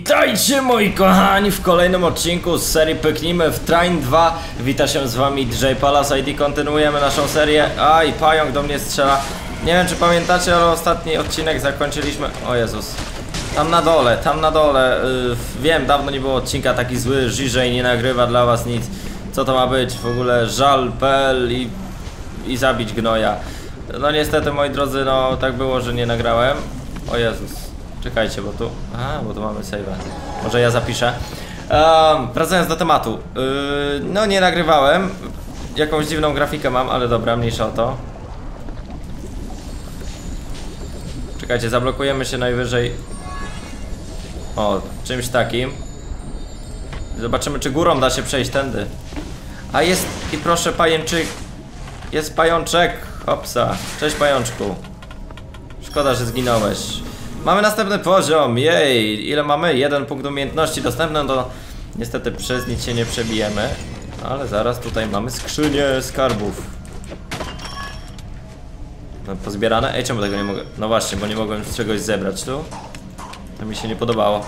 Witajcie moi kochani w kolejnym odcinku z serii Pyknijmy w Train 2 Wita się z wami DJ Palace ID, kontynuujemy naszą serię. Aj, pająk do mnie strzela. Nie wiem czy pamiętacie, ale ostatni odcinek zakończyliśmy O Jezus. Tam na dole, tam na dole. Yy, Wiem, dawno nie było odcinka taki zły Żyżej nie nagrywa dla was nic. Co to ma być? W ogóle żal.pl i, i zabić gnoja. No niestety moi drodzy, no tak było, że nie nagrałem. O Jezus Czekajcie, bo tu. A, bo tu mamy save'a. Może ja zapiszę. Um, wracając do tematu. Yy, no, nie nagrywałem. Jakąś dziwną grafikę mam, ale dobra, mniejsza o to. Czekajcie, zablokujemy się najwyżej. O, czymś takim. Zobaczymy, czy górą da się przejść tędy. A jest i proszę, pajęczyk. Jest pajączek. Hopsa. Cześć, pajączku. Szkoda, że zginąłeś. Mamy następny poziom, jej! Ile mamy? Jeden punkt umiejętności dostępny, to niestety przez nic się nie przebijemy. Ale zaraz tutaj mamy skrzynię skarbów. No, pozbierane? Ej, czemu tego nie mogę? No właśnie, bo nie mogłem czegoś zebrać tu. To mi się nie podobało.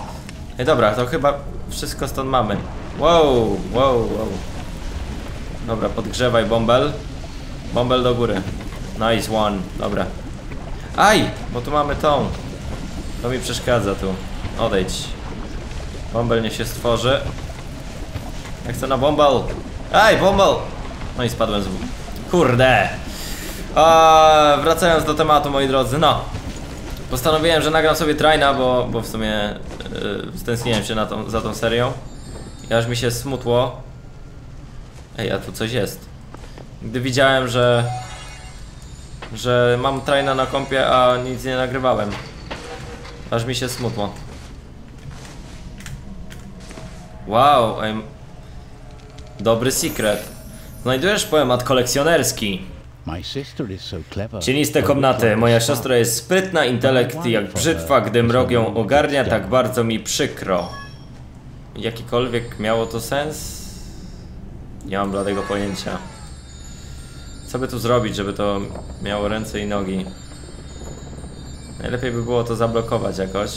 Ej, dobra, to chyba wszystko stąd mamy. Wow, wow, wow. Dobra, podgrzewaj bąbel. Bąbel do góry. Nice one, dobra. Aj, bo tu mamy tą. To mi przeszkadza tu. Odejdź. Bąbel niech się stworzy. Ja chcę na bąbel. Ej, bąbel! No i spadłem z... Kurde! A, wracając do tematu, moi drodzy, no. Postanowiłem, że nagram sobie traina, bo, bo w sumie yy, stęskniłem się na tą, za tą serią. I aż mi się smutło. Ej, a tu coś jest. Gdy widziałem, że... Że mam traina na kompie, a nic nie nagrywałem. Aż mi się smutło. Wow, I'm... Dobry secret. Znajdujesz poemat kolekcjonerski. Cieniste komnaty. Moja siostra jest sprytna, intelekt jak brzytwa, gdy mrok ją ogarnia, tak bardzo mi przykro. Jakikolwiek miało to sens? Nie mam bladego pojęcia. Co by tu zrobić, żeby to miało ręce i nogi? Najlepiej by było to zablokować jakoś.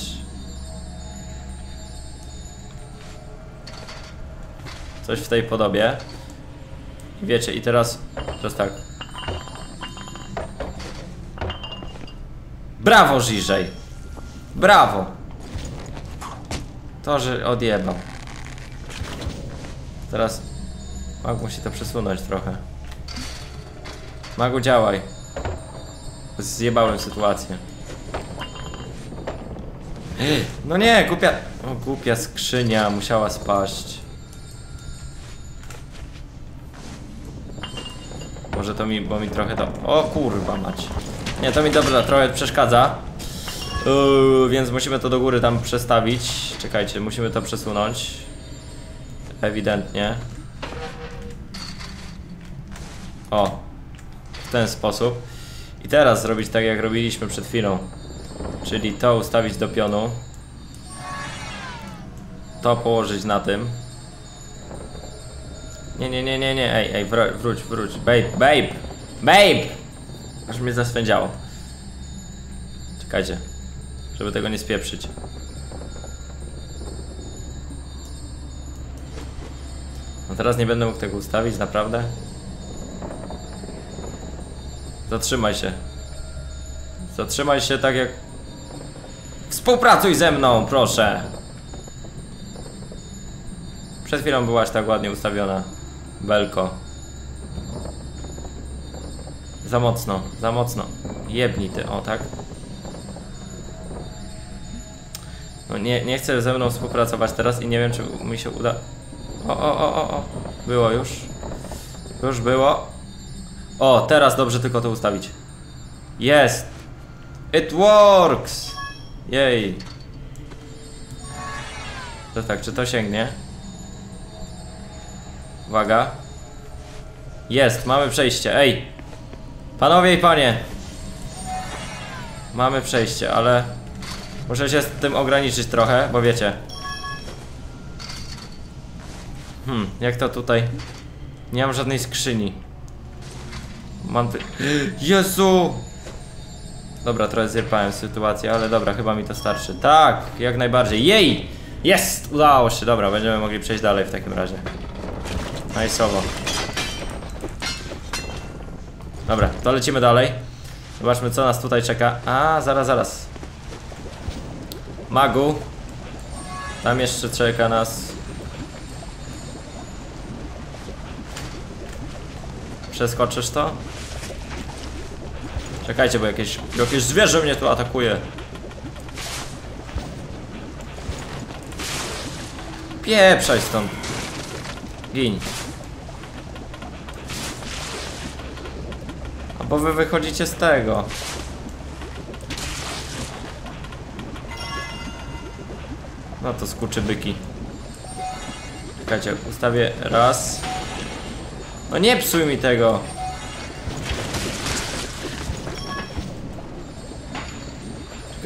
Coś w tej podobie. I wiecie, i teraz... Teraz tak. Brawo, Żiżej! Brawo! To, że odjebał. Teraz... Mag musi to przesunąć trochę. Magu, działaj. Zjebałem sytuację. No nie, głupia... O, głupia skrzynia musiała spaść. Może to mi, bo mi trochę to... O kurwa mać. Nie, to mi dobra, trochę przeszkadza. Yy, więc musimy to do góry tam przestawić. Czekajcie, musimy to przesunąć. Ewidentnie. O. W ten sposób. I teraz zrobić tak jak robiliśmy przed chwilą. Czyli to ustawić do pionu. To położyć na tym. Nie, nie, nie, nie, nie, ej, ej, wróć, wróć, babe, babe, babe! Aż mnie zaswędziało. Czekajcie, żeby tego nie spieprzyć. No teraz nie będę mógł tego ustawić, naprawdę? Zatrzymaj się. Zatrzymaj się tak jak Współpracuj ze mną, proszę. Przed chwilą byłaś tak ładnie ustawiona. Belko. Za mocno, za mocno. Jebnij ty, o tak. No nie, nie chcę ze mną współpracować teraz i nie wiem czy mi się uda... O, o, o, o, o. Było już. Już było. O, teraz dobrze tylko to ustawić. Jest. It works. Jej. To tak, czy to sięgnie? Uwaga. Jest, mamy przejście. Ej! Panowie i panie! Mamy przejście, ale... Muszę się z tym ograniczyć trochę, bo wiecie. Hmm, jak to tutaj? Nie mam żadnej skrzyni. Mam ty... Jezu! Dobra, trochę zjepałem sytuację, ale dobra, chyba mi to starczy. Tak, jak najbardziej. Jej! Jest! Udało się, dobra, będziemy mogli przejść dalej w takim razie. Najsowo. Dobra, to lecimy dalej. Zobaczmy, co nas tutaj czeka. A, zaraz, zaraz. Magu. Tam jeszcze czeka nas. Przeskoczysz to? Czekajcie, bo jakieś, jakieś zwierzę mnie tu atakuje. Pieprzaj stąd. Gin. A bo wy wychodzicie z tego. No to skurczy byki. Czekajcie, ustawię raz. No nie psuj mi tego.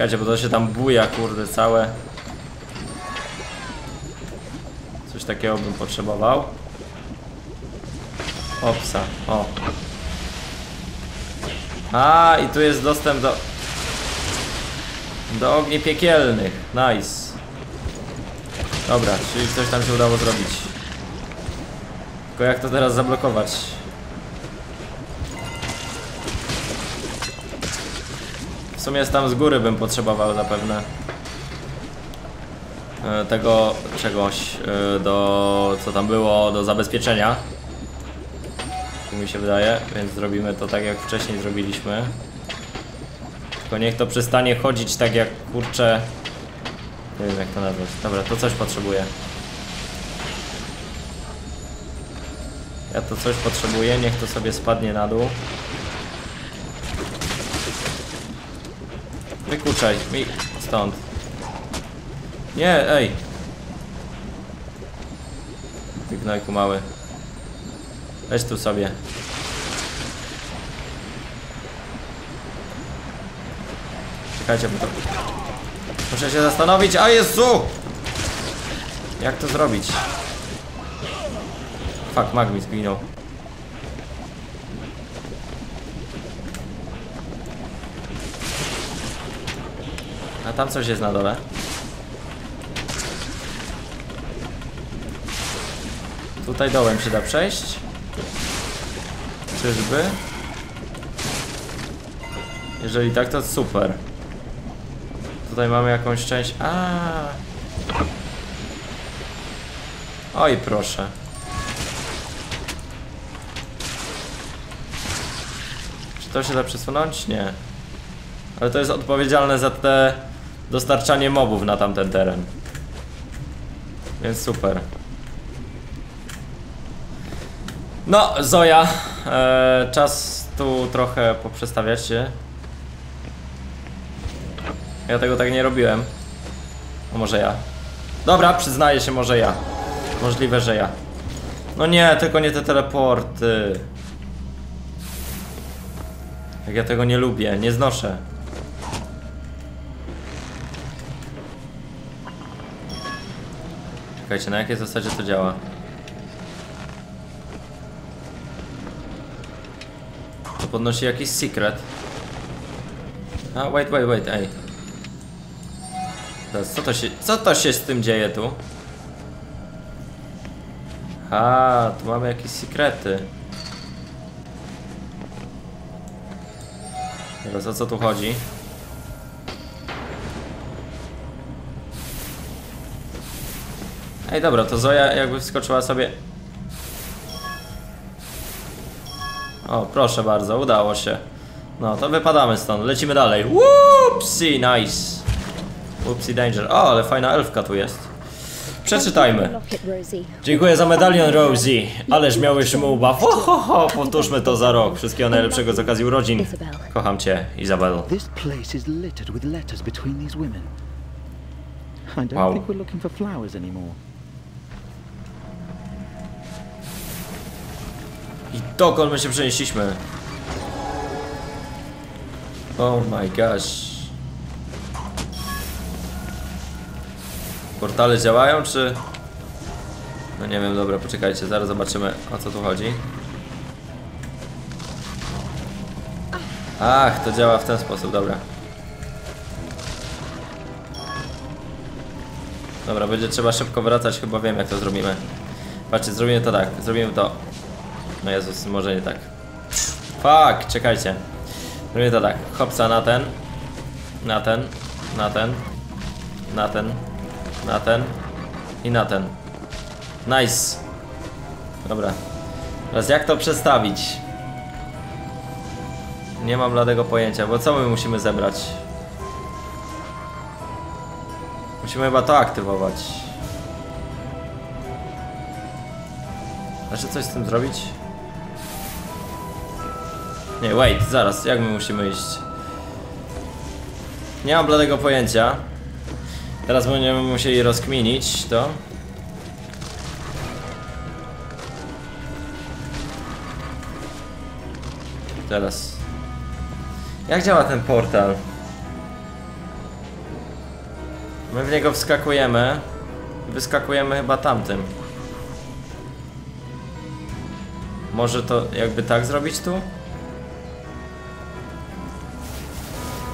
Czekajcie, bo to się tam buja, kurde, całe. Coś takiego bym potrzebował. Opsa, o. A, i tu jest dostęp do... Do ogni piekielnych. Nice. Dobra, czyli coś tam się udało zrobić. Tylko jak to teraz zablokować? W sumie tam z góry bym potrzebował zapewne e, tego czegoś e, do co tam było do zabezpieczenia. Tak mi się wydaje, więc zrobimy to tak jak wcześniej zrobiliśmy. Tylko niech to przestanie chodzić tak jak kurczę. Nie wiem jak to nazwać. Dobra, to coś potrzebuję. Ja to coś potrzebuję, niech to sobie spadnie na dół. Wykuczaj mi stąd. Nie, ej. Ty gnojku mały. Weź tu sobie. Czekajcie, bo to... Muszę się zastanowić, a Jezu! Jak to zrobić? Fuck, mag mi zginął. A tam coś jest na dole. Tutaj dołem się da przejść. Czyżby? Jeżeli tak, to super. Tutaj mamy jakąś część. A. Oj, proszę. Czy to się da przesunąć? Nie. Ale to jest odpowiedzialne za te dostarczanie mobów na tamten teren. Więc super. No, Zoja, e, czas tu trochę poprzestawiać się. Ja tego tak nie robiłem. A może ja? Dobra, przyznaję się, może ja. Możliwe, że ja. No nie, tylko nie te teleporty. Jak ja tego nie lubię, nie znoszę. Czekajcie, na jakiej zasadzie to działa? To podnosi jakiś secret. A, wait, wait, wait, ej. Teraz, co to się, co to się z tym dzieje tu? A, tu mamy jakieś sekrety. Teraz o co tu chodzi? Ej, dobra, to Zoja jakby wskoczyła sobie... O, proszę bardzo, udało się. No, to wypadamy stąd, lecimy dalej. Whoopsie, nice. Whoopsie danger. O, ale fajna elfka tu jest. Przeczytajmy. Dziękuję za medalion, Rosie. Ależ miałeś muba. Ho, ho, ho, powtórzmy to za rok. Wszystkiego najlepszego z okazji urodzin. Kocham cię, Izabel. This I dokąd my się przenieśliśmy? Oh my gosh. Portale działają, czy... No nie wiem, dobra, poczekajcie, zaraz zobaczymy o co tu chodzi. Ach, to działa w ten sposób, dobra. Dobra, będzie trzeba szybko wracać, chyba wiem jak to zrobimy. Patrzcie, zrobimy to tak, zrobimy to. No Jezus, może nie tak. Fuck, czekajcie. Zrobimy to tak, hopsa na ten, na ten, na ten, na ten, na ten i na ten. Nice. Dobra. Teraz jak to przestawić? Nie mam bladego pojęcia, bo co my musimy zebrać? Musimy chyba to aktywować. Znaczy coś z tym zrobić? Nie, wait, zaraz, jak my musimy iść? Nie mam bladego pojęcia. Teraz będziemy musieli rozkminić to. Teraz. Jak działa ten portal? My w niego wskakujemy. Wyskakujemy chyba tamtym. Może to jakby tak zrobić tu?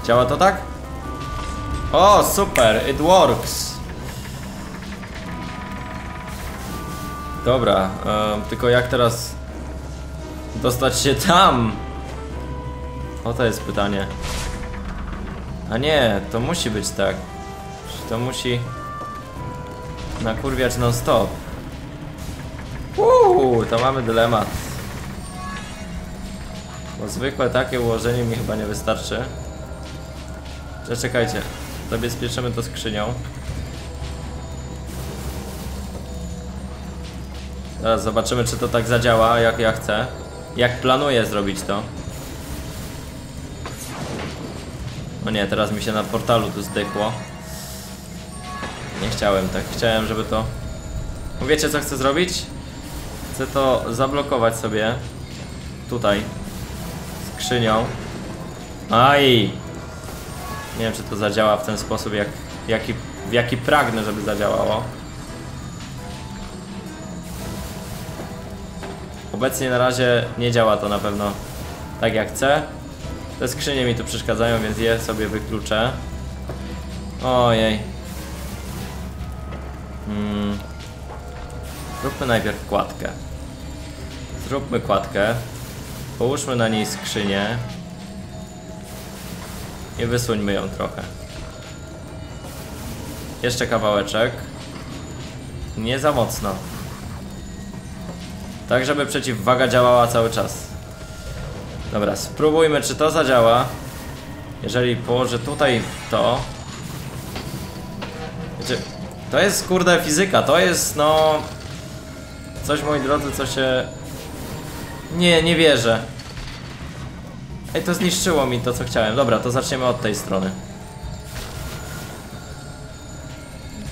Działa to tak? O, super, it works. Dobra, tylko jak teraz dostać się tam? O, to jest pytanie. A nie, to musi być tak. To musi nakurwiać non stop. Uuu, to mamy dylemat. Bo zwykłe takie ułożenie mi chyba nie wystarczy. Zaczekajcie, zabezpieczymy to skrzynią. Teraz zobaczymy, czy to tak zadziała, jak ja chcę. Jak planuję zrobić to. No nie, teraz mi się na portalu tu zdechło. Nie chciałem tak. Chciałem, żeby to... No Wiecie, co chcę zrobić? Chcę to zablokować sobie. Tutaj. Skrzynią. Aj! Nie wiem, czy to zadziała w ten sposób, jak, jaki, w jaki pragnę, żeby zadziałało. Obecnie na razie nie działa to na pewno tak jak chcę. Te skrzynie mi tu przeszkadzają, więc je sobie wykluczę. Ojej. Hmm. Zróbmy najpierw kładkę. Zróbmy kładkę. Połóżmy na niej skrzynię. I wysuńmy ją trochę. Jeszcze kawałeczek. Nie za mocno. Tak, żeby przeciwwaga działała cały czas. Dobra, spróbujmy, czy to zadziała. Jeżeli położę tutaj to. Wiecie, to jest kurde fizyka, to jest no. Coś moi drodzy, co się. Nie, nie wierzę. Ej, to zniszczyło mi to, co chciałem. Dobra, to zaczniemy od tej strony.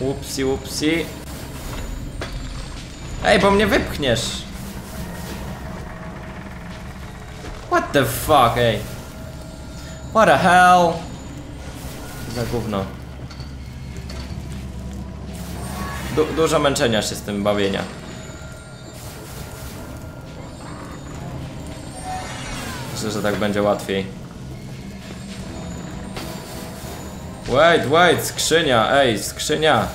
Upsi, upsi. Ej, bo mnie wypchniesz. What the fuck, ej. What the hell? Za gówno. Du dużo męczenia się z tym bawienia. Myślę, że tak będzie łatwiej. Wait, wait, skrzynia, ej, skrzynia.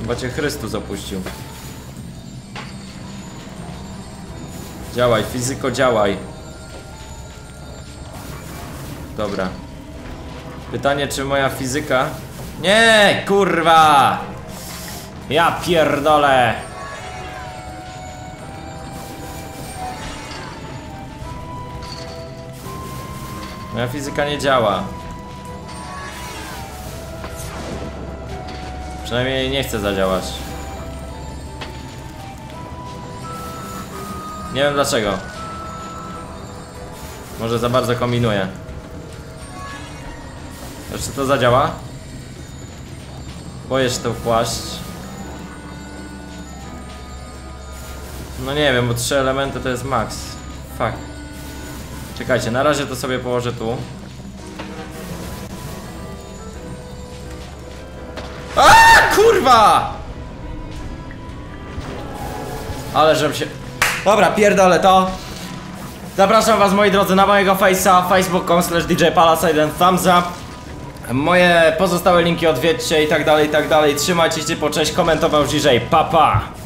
Chyba cię Chrystus opuścił. Działaj, fizyko, działaj. Dobra. Pytanie, czy moja fizyka... Nie, kurwa! Ja pierdolę! Moja fizyka nie działa. Przynajmniej nie chce zadziałać. Nie wiem dlaczego. Może za bardzo kombinuję. Czy to zadziała? Boję się to wpłaść. No nie wiem, bo trzy elementy to jest max. Fuck. Czekajcie, na razie to sobie położę tu. A kurwa! Ale żebym się... Dobra, pierdolę to. Zapraszam was moi drodzy na mojego face'a facebook.com slash DJ Palaside and thumbs up Moje pozostałe linki odwiedźcie i tak dalej, i tak dalej Trzymajcie się, po cześć, komentował DJ, papa pa.